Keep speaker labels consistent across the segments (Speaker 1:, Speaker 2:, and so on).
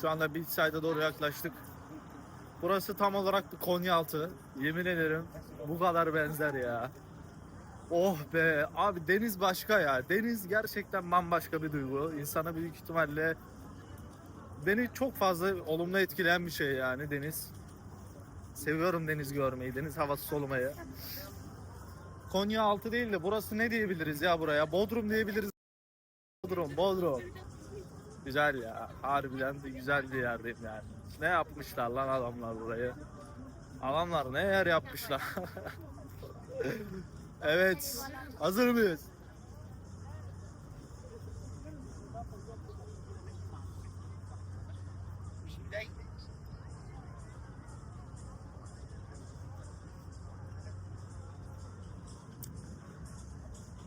Speaker 1: Şu anda Beachside'a doğru yaklaştık. Burası tam olarak bir Konyaaltı. Yemin ederim bu kadar benzer ya. Oh be abi deniz başka ya. Deniz gerçekten bambaşka bir duygu. İnsana büyük ihtimalle beni çok fazla olumlu etkileyen bir şey yani deniz. Seviyorum deniz görmeyi, deniz havası solumayı. Konya altı değil de burası ne diyebiliriz ya buraya? Bodrum diyebiliriz. Bodrum, Bodrum. Güzel ya. Harbiden de güzel bir yerdeyim yani. Ne yapmışlar lan adamlar burayı? Adamlar ne yer yapmışlar? evet. Hazır mıyız?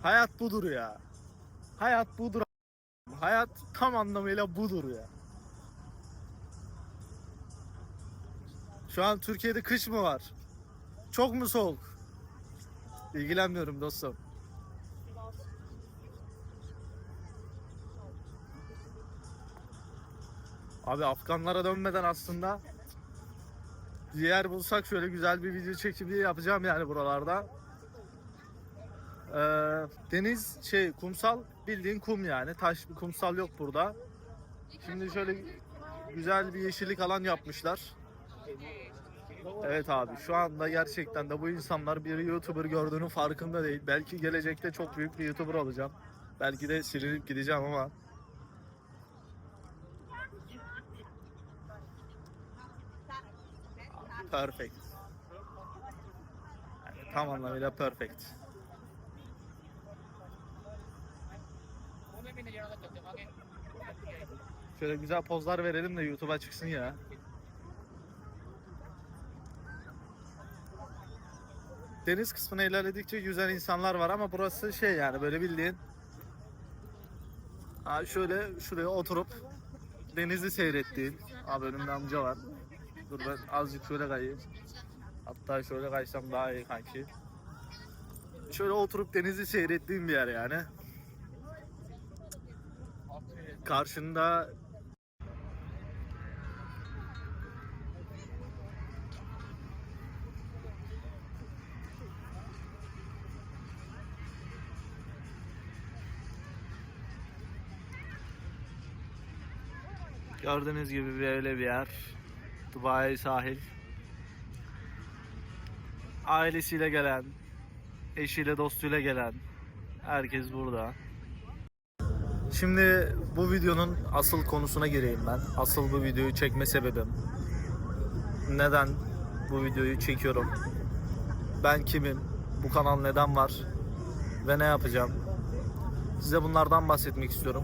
Speaker 1: Hayat budur ya. Hayat budur. Hayat tam anlamıyla budur ya. Şu an Türkiye'de kış mı var? Çok mu soğuk? İlgilenmiyorum dostum. Abi Afganlara dönmeden aslında bir yer bulsak şöyle güzel bir video çekimi yapacağım yani buralarda. Ee, deniz şey kumsal bildiğin kum yani taş bir kumsal yok burada. Şimdi şöyle güzel bir yeşillik alan yapmışlar. Evet abi şu anda gerçekten de bu insanlar bir YouTuber gördüğünün farkında değil. Belki gelecekte çok büyük bir YouTuber olacağım. Belki de silinip gideceğim ama. Perfect. Yani tam anlamıyla perfect. Şöyle güzel pozlar verelim de YouTube'a çıksın ya. Deniz kısmına ilerledikçe yüzen insanlar var ama burası şey yani böyle bildiğin. Ha şöyle şuraya oturup denizi seyrettiğin. Abi önümde amca var. Dur ben azıcık şöyle kayayım. Hatta şöyle kaysam daha iyi kanki. Şöyle oturup denizi seyrettiğim bir yer yani karşında Gördüğünüz gibi böyle bir yer. Dubai sahil. Ailesiyle gelen, eşiyle dostuyla gelen herkes burada. Şimdi bu videonun asıl konusuna gireyim ben. Asıl bu videoyu çekme sebebim. Neden bu videoyu çekiyorum? Ben kimim? Bu kanal neden var? Ve ne yapacağım? Size bunlardan bahsetmek istiyorum.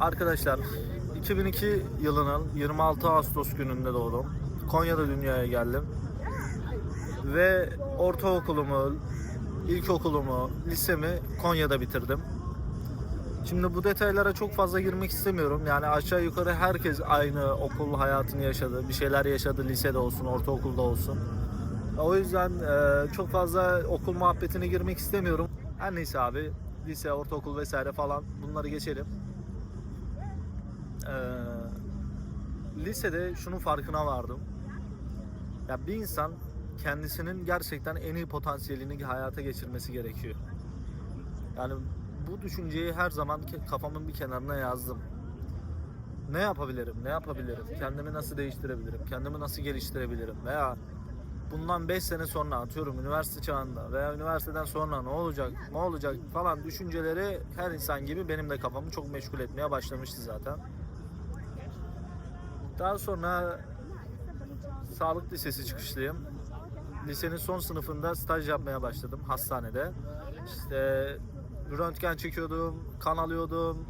Speaker 1: Arkadaşlar 2002 yılının 26 Ağustos gününde doğdum. Konya'da dünyaya geldim. Ve ortaokulumu, ilkokulumu, lisemi Konya'da bitirdim. Şimdi bu detaylara çok fazla girmek istemiyorum. Yani aşağı yukarı herkes aynı okul hayatını yaşadı. Bir şeyler yaşadı lisede olsun, ortaokulda olsun. O yüzden e, çok fazla okul muhabbetine girmek istemiyorum. Her neyse abi lise, ortaokul vesaire falan bunları geçelim. Ee, lisede şunun farkına vardım. Ya bir insan kendisinin gerçekten en iyi potansiyelini hayata geçirmesi gerekiyor. Yani bu düşünceyi her zaman kafamın bir kenarına yazdım. Ne yapabilirim? Ne yapabilirim? Kendimi nasıl değiştirebilirim? Kendimi nasıl geliştirebilirim? Veya bundan 5 sene sonra atıyorum üniversite çağında veya üniversiteden sonra ne olacak? Ne olacak falan düşünceleri her insan gibi benim de kafamı çok meşgul etmeye başlamıştı zaten. Daha sonra sağlık lisesi çıkışlıyım. Lisenin son sınıfında staj yapmaya başladım hastanede. İşte röntgen çekiyordum, kan alıyordum,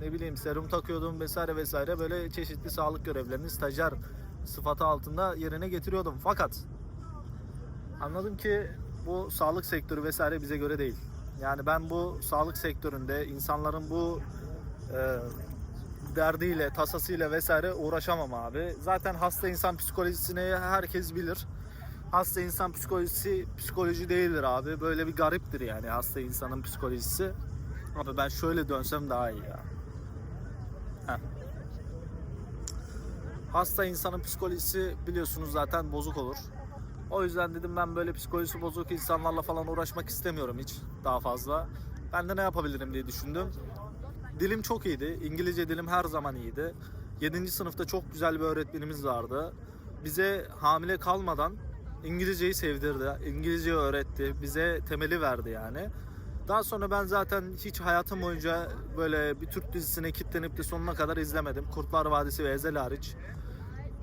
Speaker 1: ne bileyim serum takıyordum vesaire vesaire böyle çeşitli sağlık görevlerini stajyer sıfatı altında yerine getiriyordum. Fakat anladım ki bu sağlık sektörü vesaire bize göre değil. Yani ben bu sağlık sektöründe insanların bu e, derdiyle, tasasıyla vesaire uğraşamam abi. Zaten hasta insan psikolojisini herkes bilir. Hasta insan psikolojisi psikoloji değildir abi. Böyle bir gariptir yani hasta insanın psikolojisi. Abi ben şöyle dönsem daha iyi ya. Heh. Hasta insanın psikolojisi biliyorsunuz zaten bozuk olur. O yüzden dedim ben böyle psikolojisi bozuk insanlarla falan uğraşmak istemiyorum hiç daha fazla. Ben de ne yapabilirim diye düşündüm. Dilim çok iyiydi. İngilizce dilim her zaman iyiydi. 7. sınıfta çok güzel bir öğretmenimiz vardı. Bize hamile kalmadan İngilizceyi sevdirdi. İngilizceyi öğretti. Bize temeli verdi yani. Daha sonra ben zaten hiç hayatım boyunca böyle bir Türk dizisine kitlenip de sonuna kadar izlemedim. Kurtlar Vadisi ve Ezel hariç.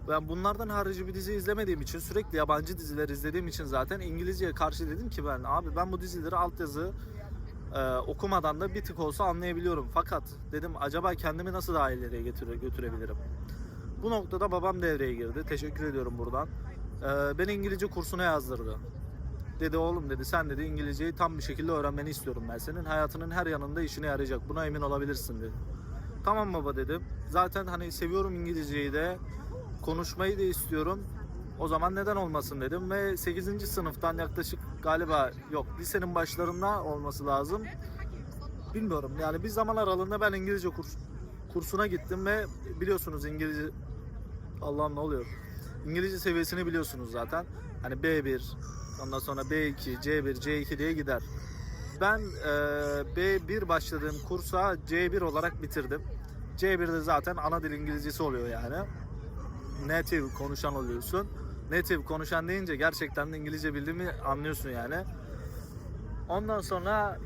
Speaker 1: Ben bunlardan harici bir dizi izlemediğim için sürekli yabancı diziler izlediğim için zaten İngilizceye karşı dedim ki ben abi ben bu dizileri altyazı e, okumadan da bir tık olsa anlayabiliyorum. Fakat dedim acaba kendimi nasıl daha ileriye götüre, götürebilirim? Bu noktada babam devreye girdi. Teşekkür ediyorum buradan. E, beni İngilizce kursuna yazdırdı. Dedi oğlum dedi sen dedi İngilizceyi tam bir şekilde öğrenmeni istiyorum ben senin. Hayatının her yanında işine yarayacak. Buna emin olabilirsin dedi. Tamam baba dedim. Zaten hani seviyorum İngilizceyi de. Konuşmayı da istiyorum. O zaman neden olmasın dedim ve 8. sınıftan yaklaşık galiba yok lisenin başlarında olması lazım. Bilmiyorum yani bir zaman aralığında ben İngilizce kurs, kursuna gittim ve biliyorsunuz İngilizce Allah'ım ne oluyor? İngilizce seviyesini biliyorsunuz zaten. Hani B1, ondan sonra B2, C1, C2 diye gider. Ben e, B1 başladığım kursa C1 olarak bitirdim. C1'de zaten ana dil İngilizcesi oluyor yani. Native konuşan oluyorsun. Native konuşan deyince gerçekten de İngilizce bildiğimi anlıyorsun yani. Ondan sonra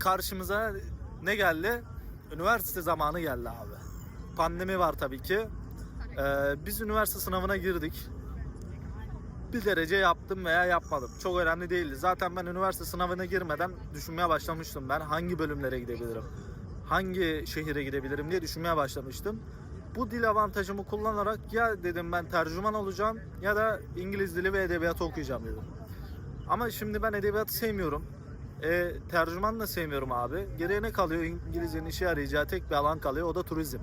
Speaker 1: karşımıza ne geldi? Üniversite zamanı geldi abi. Pandemi var tabii ki. Ee, biz üniversite sınavına girdik. Bir derece yaptım veya yapmadım. Çok önemli değildi. Zaten ben üniversite sınavına girmeden düşünmeye başlamıştım. Ben hangi bölümlere gidebilirim? Hangi şehire gidebilirim diye düşünmeye başlamıştım. Bu dil avantajımı kullanarak ya dedim ben tercüman olacağım ya da İngiliz dili ve edebiyatı okuyacağım dedim. Ama şimdi ben edebiyatı sevmiyorum. E, tercüman da sevmiyorum abi. Geriye ne kalıyor? İngilizcenin işe yarayacağı tek bir alan kalıyor. O da turizm.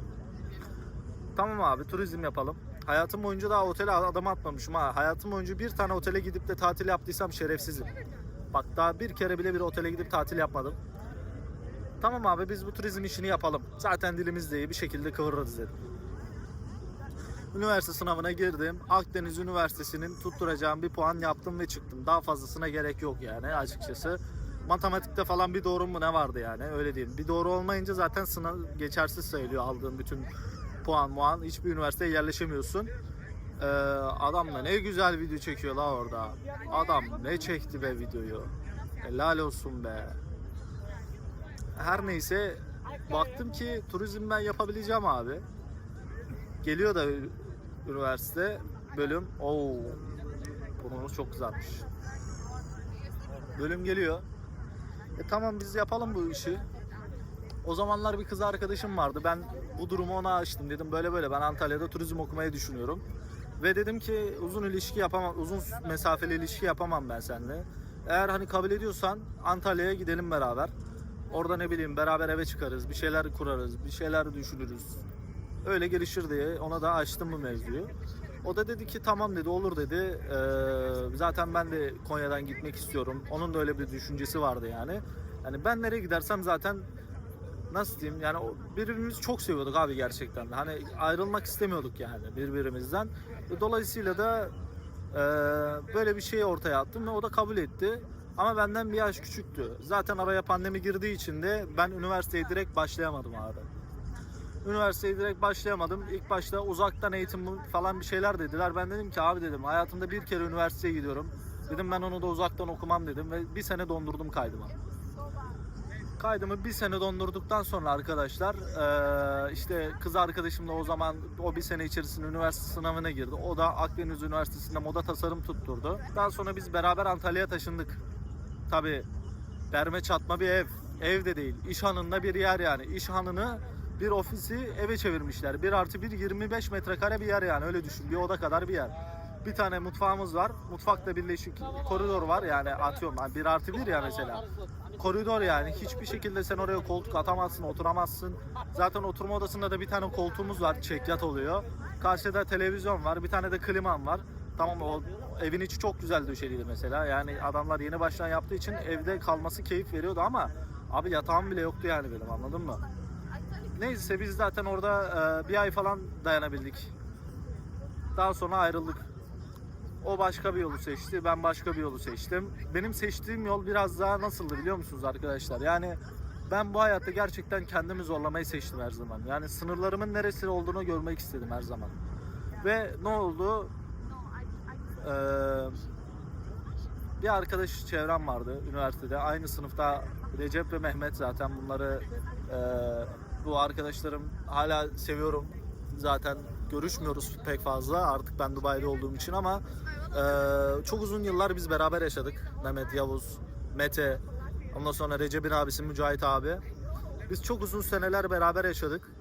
Speaker 1: Tamam abi turizm yapalım. Hayatım boyunca daha otele adım atmamışım ha. Hayatım boyunca bir tane otele gidip de tatil yaptıysam şerefsizim. Bak daha bir kere bile bir otele gidip tatil yapmadım. Tamam abi biz bu turizm işini yapalım. Zaten dilimiz de iyi bir şekilde kıvırırız dedim. Üniversite sınavına girdim. Akdeniz Üniversitesi'nin tutturacağım bir puan yaptım ve çıktım. Daha fazlasına gerek yok yani açıkçası. Matematikte falan bir doğru mu ne vardı yani öyle diyeyim. Bir doğru olmayınca zaten sınav geçersiz sayılıyor aldığın bütün puan muan. Hiçbir üniversiteye yerleşemiyorsun. Ee, adam da ne güzel video çekiyor la orada. Adam ne çekti be videoyu. Helal olsun be. Her neyse baktım ki turizm ben yapabileceğim abi. Geliyor da üniversite bölüm. Oo. Burnumuz çok güzelmiş. Bölüm geliyor. E tamam biz yapalım bu işi. O zamanlar bir kız arkadaşım vardı. Ben bu durumu ona açtım. Dedim böyle böyle ben Antalya'da turizm okumayı düşünüyorum. Ve dedim ki uzun ilişki yapamam, uzun mesafeli ilişki yapamam ben seninle. Eğer hani kabul ediyorsan Antalya'ya gidelim beraber. Orada ne bileyim beraber eve çıkarız, bir şeyler kurarız, bir şeyler düşünürüz. Öyle gelişir diye ona da açtım bu mevzuyu. O da dedi ki tamam dedi olur dedi. Ee, zaten ben de Konya'dan gitmek istiyorum. Onun da öyle bir düşüncesi vardı yani. Yani ben nereye gidersem zaten nasıl diyeyim yani birbirimizi çok seviyorduk abi gerçekten. Hani ayrılmak istemiyorduk yani birbirimizden. Dolayısıyla da e, böyle bir şey ortaya attım ve o da kabul etti. Ama benden bir yaş küçüktü. Zaten araya pandemi girdiği için de ben üniversiteye direkt başlayamadım abi. Üniversiteye direkt başlayamadım. İlk başta uzaktan eğitim falan bir şeyler dediler. Ben dedim ki abi dedim hayatımda bir kere üniversiteye gidiyorum. Dedim ben onu da uzaktan okumam dedim ve bir sene dondurdum kaydımı. Kaydımı bir sene dondurduktan sonra arkadaşlar eee, işte kız arkadaşım da o zaman o bir sene içerisinde üniversite sınavına girdi. O da Akdeniz Üniversitesi'nde moda tasarım tutturdu. Daha sonra biz beraber Antalya'ya taşındık. Tabi derme çatma bir ev. Ev de değil. İş hanında bir yer yani. İş hanını bir ofisi eve çevirmişler. Bir artı bir 25 metrekare bir yer yani öyle düşün. Bir oda kadar bir yer. Bir tane mutfağımız var. Mutfakla birleşik koridor var yani atıyorum. Yani bir artı bir ya mesela. Koridor yani hiçbir şekilde sen oraya koltuk atamazsın, oturamazsın. Zaten oturma odasında da bir tane koltuğumuz var, çekyat oluyor. Karşıda televizyon var, bir tane de kliman var. Tamam o evin içi çok güzel döşeliydi mesela. Yani adamlar yeni baştan yaptığı için evde kalması keyif veriyordu ama abi yatağım bile yoktu yani benim anladın mı? Neyse biz zaten orada e, bir ay falan dayanabildik. Daha sonra ayrıldık. O başka bir yolu seçti, ben başka bir yolu seçtim. Benim seçtiğim yol biraz daha nasıldı biliyor musunuz arkadaşlar? Yani ben bu hayatta gerçekten kendimi zorlamayı seçtim her zaman. Yani sınırlarımın neresi olduğunu görmek istedim her zaman. Ve ne oldu? Ee, bir arkadaş çevrem vardı üniversitede. Aynı sınıfta Recep ve Mehmet zaten bunları e, bu arkadaşlarım hala seviyorum. Zaten görüşmüyoruz pek fazla artık ben Dubai'de olduğum için ama e, çok uzun yıllar biz beraber yaşadık. Mehmet, Yavuz, Mete, ondan sonra Recep'in abisi Mücahit abi. Biz çok uzun seneler beraber yaşadık.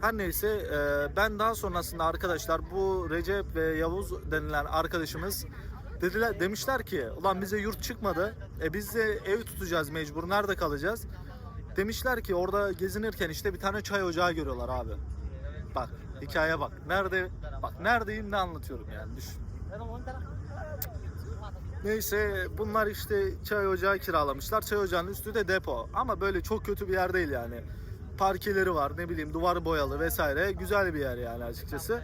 Speaker 1: Her neyse e, ben daha sonrasında arkadaşlar bu Recep ve Yavuz denilen arkadaşımız dediler demişler ki ulan bize yurt çıkmadı. E biz de ev tutacağız mecbur. Nerede kalacağız? Demişler ki orada gezinirken işte bir tane çay ocağı görüyorlar abi. Bak hikaye bak. Nerede bak neredeyim ne anlatıyorum yani düşün. Neyse bunlar işte çay ocağı kiralamışlar. Çay ocağının üstü de depo. Ama böyle çok kötü bir yer değil yani. Parkeleri var ne bileyim duvar boyalı vesaire. Güzel bir yer yani açıkçası.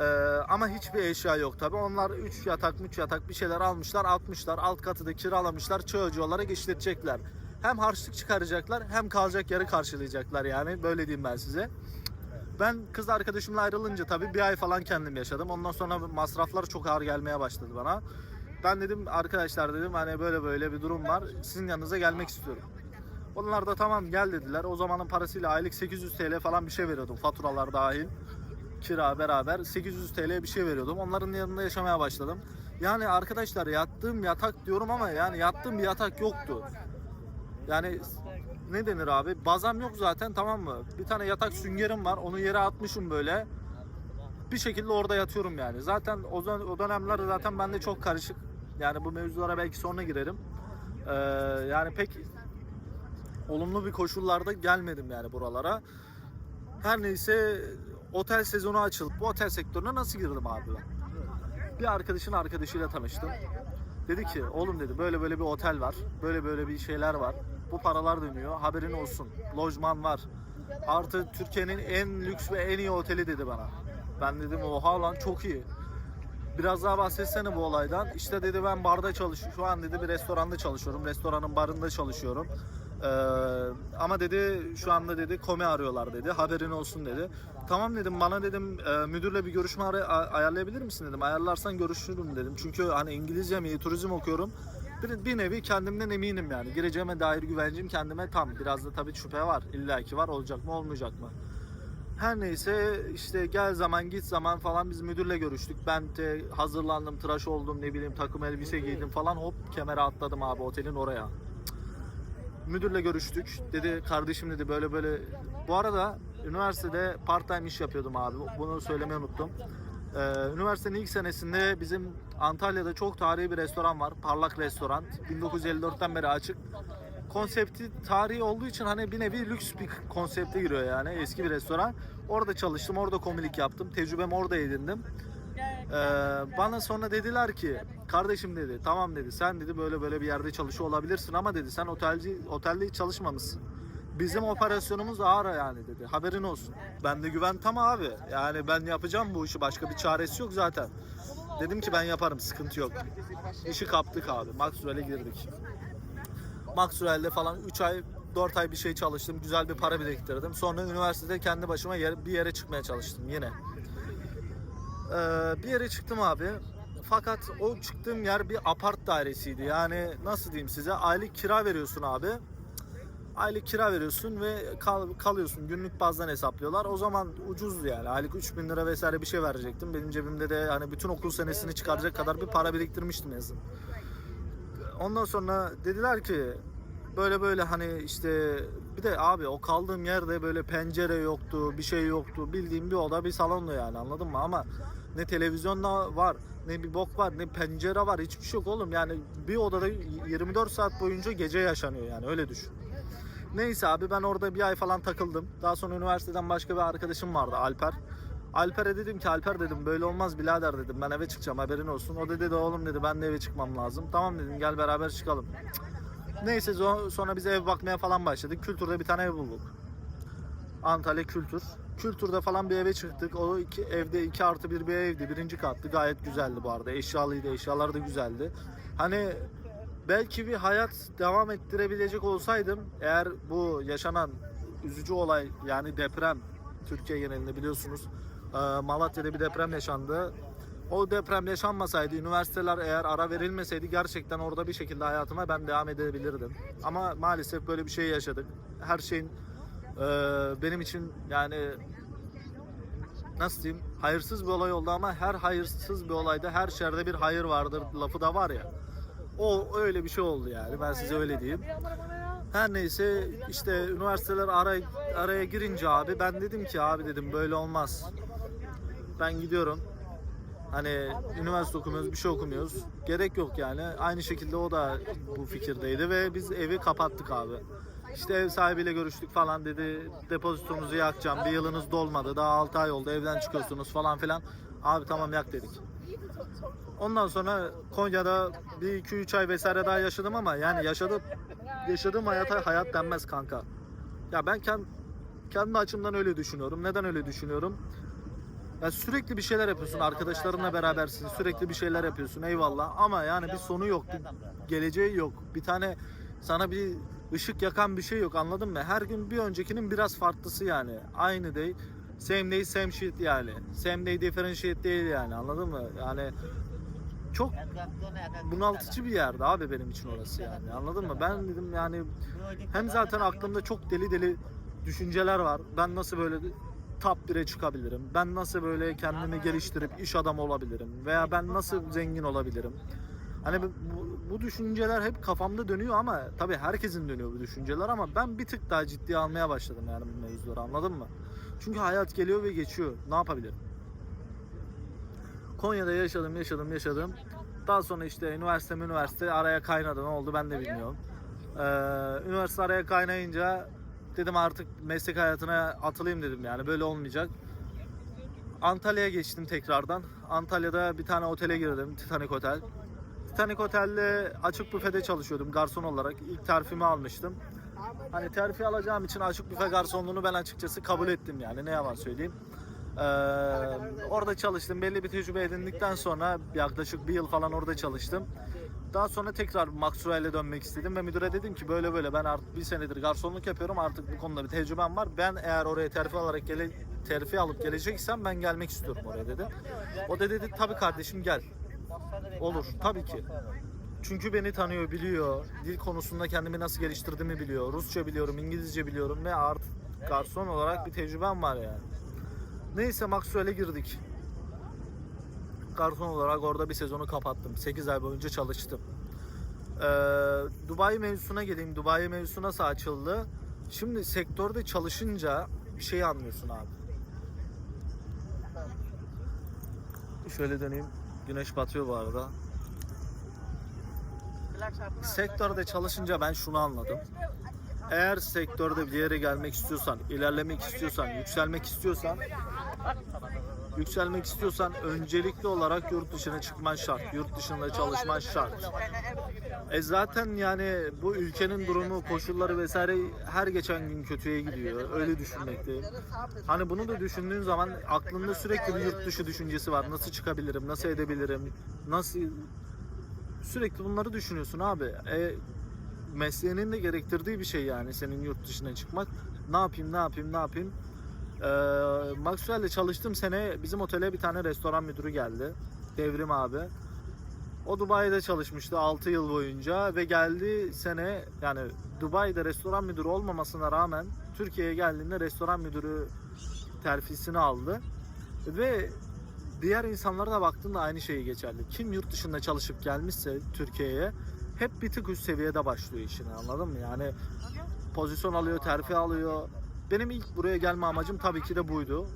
Speaker 1: Ee, ama hiçbir eşya yok tabi. Onlar 3 yatak 3 yatak bir şeyler almışlar atmışlar. Alt katı da kiralamışlar. Çay ocağı olarak işletecekler. Hem harçlık çıkaracaklar hem kalacak yeri karşılayacaklar yani. Böyle diyeyim ben size. Ben kız arkadaşımla ayrılınca tabii bir ay falan kendim yaşadım. Ondan sonra masraflar çok ağır gelmeye başladı bana. Ben dedim arkadaşlar dedim hani böyle böyle bir durum var. Sizin yanınıza gelmek istiyorum. Onlar da tamam gel dediler. O zamanın parasıyla aylık 800 TL falan bir şey veriyordum. Faturalar dahil. Kira beraber 800 TL bir şey veriyordum. Onların yanında yaşamaya başladım. Yani arkadaşlar yattığım yatak diyorum ama yani yattığım bir yatak yoktu. Yani ne denir abi? Bazam yok zaten tamam mı? Bir tane yatak süngerim var. Onu yere atmışım böyle. Bir şekilde orada yatıyorum yani. Zaten o, o dönemler zaten bende çok karışık. Yani bu mevzulara belki sonra girerim. Ee, yani pek olumlu bir koşullarda gelmedim yani buralara. Her neyse otel sezonu açıldı. Bu otel sektörüne nasıl girdim abi ben? Bir arkadaşın arkadaşıyla tanıştım. Dedi ki oğlum dedi böyle böyle bir otel var. Böyle böyle bir şeyler var. Bu paralar dönüyor. Haberin olsun. Lojman var. Artı Türkiye'nin en lüks ve en iyi oteli dedi bana. Ben dedim oha lan çok iyi. Biraz daha bahsetsene bu olaydan. İşte dedi ben barda çalışıyorum. Şu an dedi bir restoranda çalışıyorum. Restoranın barında çalışıyorum. Ee, ama dedi şu anda dedi komi arıyorlar dedi. Haberin olsun dedi. Tamam dedim bana dedim e, müdürle bir görüşme ara- a- ayarlayabilir misin dedim. Ayarlarsan görüşürüm dedim. Çünkü hani İngilizce mi turizm okuyorum. Bir, bir nevi kendimden eminim yani. Gireceğime dair güvencim kendime tam. Biraz da tabii şüphe var. İlla ki var. Olacak mı olmayacak mı? Her neyse işte gel zaman git zaman falan biz müdürle görüştük. Ben de hazırlandım, tıraş oldum, ne bileyim takım elbise giydim falan hop kemere atladım abi otelin oraya. Müdürle görüştük. Dedi kardeşim dedi böyle böyle. Bu arada üniversitede part time iş yapıyordum abi. Bunu söylemeyi unuttum. Ee, üniversitenin ilk senesinde bizim Antalya'da çok tarihi bir restoran var. Parlak Restoran. 1954'ten beri açık konsepti tarihi olduğu için hani bir nevi lüks bir konsepte giriyor yani eski bir restoran. Orada çalıştım, orada komilik yaptım. Tecrübemi orada edindim. Ee, bana sonra dediler ki kardeşim dedi tamam dedi sen dedi böyle böyle bir yerde çalışıyor olabilirsin ama dedi sen otelci otelde hiç çalışmamışsın. Bizim operasyonumuz ağır yani dedi. Haberin olsun. Ben de güven tam abi. Yani ben yapacağım bu işi. Başka bir çaresi yok zaten. Dedim ki ben yaparım. Sıkıntı yok. İşi kaptık abi. Maxwell'e girdik. Maxwell'de falan 3 ay 4 ay bir şey çalıştım. Güzel bir para biriktirdim. Sonra üniversitede kendi başıma yer, bir yere çıkmaya çalıştım yine. Ee, bir yere çıktım abi. Fakat o çıktığım yer bir apart dairesiydi. Yani nasıl diyeyim size aylık kira veriyorsun abi. Aylık kira veriyorsun ve kal, kalıyorsun. Günlük bazdan hesaplıyorlar. O zaman ucuzdu yani. Aylık 3000 lira vesaire bir şey verecektim. Benim cebimde de hani bütün okul senesini çıkaracak kadar bir para biriktirmiştim yazın. Ondan sonra dediler ki böyle böyle hani işte bir de abi o kaldığım yerde böyle pencere yoktu, bir şey yoktu. Bildiğim bir oda, bir salondu yani anladın mı? Ama ne televizyon var, ne bir bok var, ne pencere var. Hiçbir şey yok oğlum. Yani bir odada 24 saat boyunca gece yaşanıyor yani öyle düşün. Neyse abi ben orada bir ay falan takıldım. Daha sonra üniversiteden başka bir arkadaşım vardı Alper. Alper'e dedim ki Alper dedim böyle olmaz birader dedim ben eve çıkacağım haberin olsun. O da dedi oğlum dedi ben de eve çıkmam lazım. Tamam dedim gel beraber çıkalım. Neyse sonra biz ev bakmaya falan başladık. Kültürde bir tane ev bulduk. Antalya Kültür. Kültürde falan bir eve çıktık. O iki, evde 2 artı bir bir evdi. Birinci kattı. Gayet güzeldi bu arada. Eşyalıydı. Eşyalar da güzeldi. Hani belki bir hayat devam ettirebilecek olsaydım eğer bu yaşanan üzücü olay yani deprem Türkiye genelinde biliyorsunuz Malatya'da bir deprem yaşandı. O deprem yaşanmasaydı, üniversiteler eğer ara verilmeseydi gerçekten orada bir şekilde hayatıma ben devam edebilirdim. Ama maalesef böyle bir şey yaşadık. Her şeyin e, benim için yani nasıl diyeyim hayırsız bir olay oldu ama her hayırsız bir olayda her şerde bir hayır vardır lafı da var ya. O öyle bir şey oldu yani ben size öyle diyeyim. Her neyse işte üniversiteler ara, araya girince abi ben dedim ki abi dedim böyle olmaz. Ben gidiyorum. Hani üniversite okumuyoruz, bir şey okumuyoruz. Gerek yok yani. Aynı şekilde o da bu fikirdeydi ve biz evi kapattık abi. İşte ev sahibiyle görüştük falan dedi. Depozitonuzu yakacağım. Bir yılınız dolmadı. Daha 6 ay oldu. Evden çıkıyorsunuz falan filan. Abi tamam yak dedik. Ondan sonra Konya'da bir 2-3 ay vesaire daha yaşadım ama yani yaşadım yaşadığım hayata hayat denmez kanka. Ya ben kendi, kendi açımdan öyle düşünüyorum. Neden öyle düşünüyorum? Ya sürekli bir şeyler yapıyorsun. Arkadaşlarınla berabersin. Sürekli bir şeyler yapıyorsun. Eyvallah. Ama yani bir sonu yok. Bir geleceği yok. Bir tane sana bir ışık yakan bir şey yok. Anladın mı? Her gün bir öncekinin biraz farklısı yani. Aynı değil. Same day same shit yani. Same day different shit değil yani. Anladın mı? Yani çok bunaltıcı bir yerdi abi benim için orası yani. Anladın mı? Ben dedim yani hem zaten aklımda çok deli deli düşünceler var. Ben nasıl böyle top 1'e çıkabilirim? Ben nasıl böyle kendimi geliştirip iş adamı olabilirim? Veya ben nasıl zengin olabilirim? Hani bu, bu- düşünceler hep kafamda dönüyor ama tabii herkesin dönüyor bu düşünceler ama ben bir tık daha ciddiye almaya başladım yani bu mevzuları anladın mı? Çünkü hayat geliyor ve geçiyor. Ne yapabilirim? Konya'da yaşadım, yaşadım, yaşadım. Daha sonra işte üniversite üniversite araya kaynadı. Ne oldu ben de bilmiyorum. Ee, üniversite araya kaynayınca dedim artık meslek hayatına atılayım dedim yani böyle olmayacak. Antalya'ya geçtim tekrardan. Antalya'da bir tane otele girdim. Titanic Otel. Titanic Otel'de açık büfede çalışıyordum garson olarak. İlk terfimi almıştım. Hani terfi alacağım için açık büfe garsonluğunu ben açıkçası kabul ettim yani ne yalan söyleyeyim. Ee, orada çalıştım. Belli bir tecrübe edindikten sonra yaklaşık bir yıl falan orada çalıştım. Daha sonra tekrar Maxwell'e dönmek istedim ve müdüre dedim ki böyle böyle ben artık bir senedir garsonluk yapıyorum artık bu konuda bir tecrübem var. Ben eğer oraya terfi alarak gele, terfi alıp geleceksem ben gelmek istiyorum oraya dedi. O da dedi tabii kardeşim gel. Olur tabii ki. Çünkü beni tanıyor, biliyor. Dil konusunda kendimi nasıl geliştirdiğimi biliyor. Rusça biliyorum, İngilizce biliyorum ve artık garson olarak bir tecrübem var yani. Neyse Maxwell'e girdik. Garson olarak orada bir sezonu kapattım. 8 ay boyunca çalıştım. Ee, Dubai mevzusuna geleyim. Dubai mevzusu nasıl açıldı? Şimdi sektörde çalışınca bir şey anlıyorsun abi. Şöyle döneyim. Güneş batıyor bu arada. Sektörde çalışınca ben şunu anladım. Eğer sektörde bir yere gelmek istiyorsan, ilerlemek istiyorsan, yükselmek istiyorsan yükselmek istiyorsan öncelikli olarak yurt dışına çıkman şart. Yurt dışında çalışman şart. E zaten yani bu ülkenin durumu, koşulları vesaire her geçen gün kötüye gidiyor. Öyle düşünmekteyim. Hani bunu da düşündüğün zaman aklında sürekli bir yurt dışı düşüncesi var. Nasıl çıkabilirim, nasıl edebilirim, nasıl sürekli bunları düşünüyorsun abi. E, mesleğinin de gerektirdiği bir şey yani senin yurt dışına çıkmak. Ne yapayım, ne yapayım, ne yapayım? Ee, Maxwell'le çalıştığım sene bizim otele bir tane restoran müdürü geldi. Devrim abi. O Dubai'de çalışmıştı 6 yıl boyunca ve geldi sene yani Dubai'de restoran müdürü olmamasına rağmen Türkiye'ye geldiğinde restoran müdürü terfisini aldı. Ve diğer insanlara da baktığında aynı şeyi geçerli. Kim yurt dışında çalışıp gelmişse Türkiye'ye hep bir tık üst seviyede başlıyor işini anladın mı? Yani pozisyon alıyor, terfi alıyor. Benim ilk buraya gelme amacım tabii ki de buydu.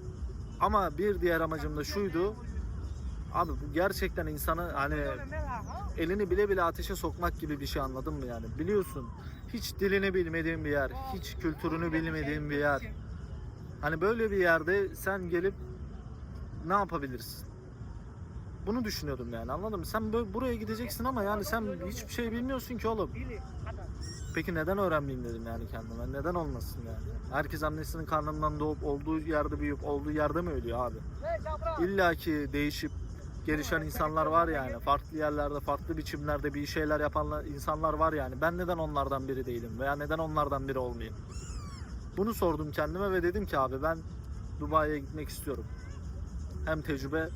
Speaker 1: Ama bir diğer amacım da şuydu. Abi bu gerçekten insanı hani elini bile bile ateşe sokmak gibi bir şey anladın mı yani? Biliyorsun hiç dilini bilmediğin bir yer, hiç kültürünü bilmediğin bir yer. Hani böyle bir yerde sen gelip ne yapabilirsin? Bunu düşünüyordum yani anladın mı? Sen böyle buraya gideceksin ama yani sen hiçbir şey bilmiyorsun ki oğlum. Peki neden öğrenmeyeyim dedim yani kendime. Neden olmasın yani? Herkes annesinin karnından doğup olduğu yerde büyüyüp olduğu yerde mi ölüyor abi? İlla ki değişip gelişen insanlar var yani. Farklı yerlerde, farklı biçimlerde bir şeyler yapan insanlar var yani. Ben neden onlardan biri değilim veya neden onlardan biri olmayayım? Bunu sordum kendime ve dedim ki abi ben Dubai'ye gitmek istiyorum. Hem tecrübe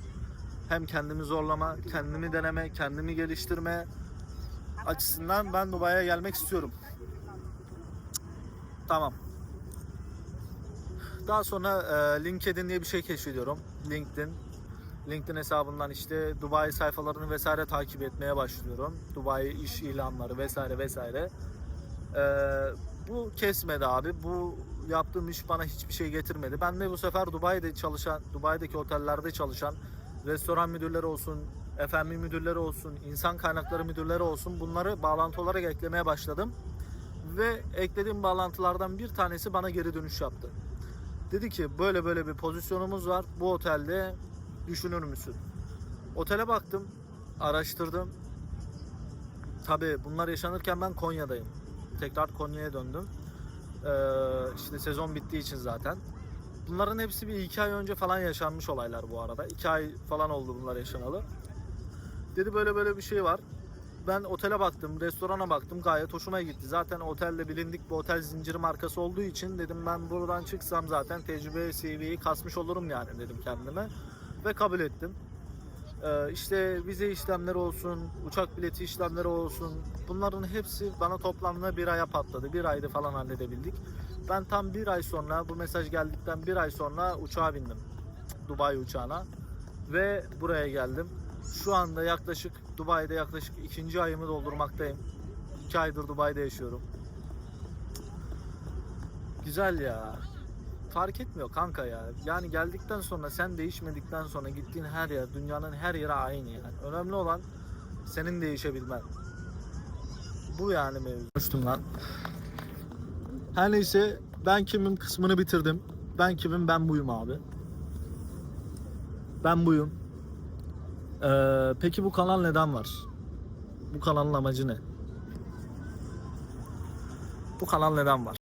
Speaker 1: hem kendimi zorlama, kendimi deneme, kendimi geliştirme açısından ben Dubai'ye gelmek istiyorum. Tamam. Daha sonra e, LinkedIn diye bir şey keşfediyorum. LinkedIn. LinkedIn hesabından işte Dubai sayfalarını vesaire takip etmeye başlıyorum. Dubai iş ilanları vesaire vesaire. E, bu kesmedi abi. Bu yaptığım iş bana hiçbir şey getirmedi. Ben de bu sefer Dubai'de çalışan, Dubai'deki otellerde çalışan restoran müdürleri olsun, F&B müdürleri olsun, insan kaynakları müdürleri olsun bunları bağlantı olarak eklemeye başladım. Ve eklediğim bağlantılardan bir tanesi bana geri dönüş yaptı. Dedi ki böyle böyle bir pozisyonumuz var. Bu otelde düşünür müsün? Otele baktım, araştırdım. Tabii bunlar yaşanırken ben Konya'dayım. Tekrar Konya'ya döndüm. Ee, işte sezon bittiği için zaten. Bunların hepsi bir iki ay önce falan yaşanmış olaylar bu arada. İki ay falan oldu bunlar yaşanalı. Dedi böyle böyle bir şey var. Ben otele baktım, restorana baktım. Gayet hoşuma gitti. Zaten otelde bilindik bir otel zinciri markası olduğu için dedim ben buradan çıksam zaten tecrübe CV'yi kasmış olurum yani dedim kendime. Ve kabul ettim. Ee, işte vize işlemleri olsun, uçak bileti işlemleri olsun. Bunların hepsi bana toplamda bir aya patladı. Bir ayda falan halledebildik. Ben tam bir ay sonra, bu mesaj geldikten bir ay sonra uçağa bindim. Dubai uçağına. Ve buraya geldim. Şu anda yaklaşık Dubai'de yaklaşık ikinci ayımı doldurmaktayım. İki aydır Dubai'de yaşıyorum. Güzel ya. Fark etmiyor kanka ya. Yani geldikten sonra sen değişmedikten sonra gittiğin her yer, dünyanın her yeri aynı yani. Önemli olan senin değişebilmen. Bu yani mevzu. Konuştum lan. Her neyse ben kimim kısmını bitirdim. Ben kimim ben buyum abi. Ben buyum. Ee, peki bu kanal neden var? Bu kanalın amacı ne? Bu kanal neden var?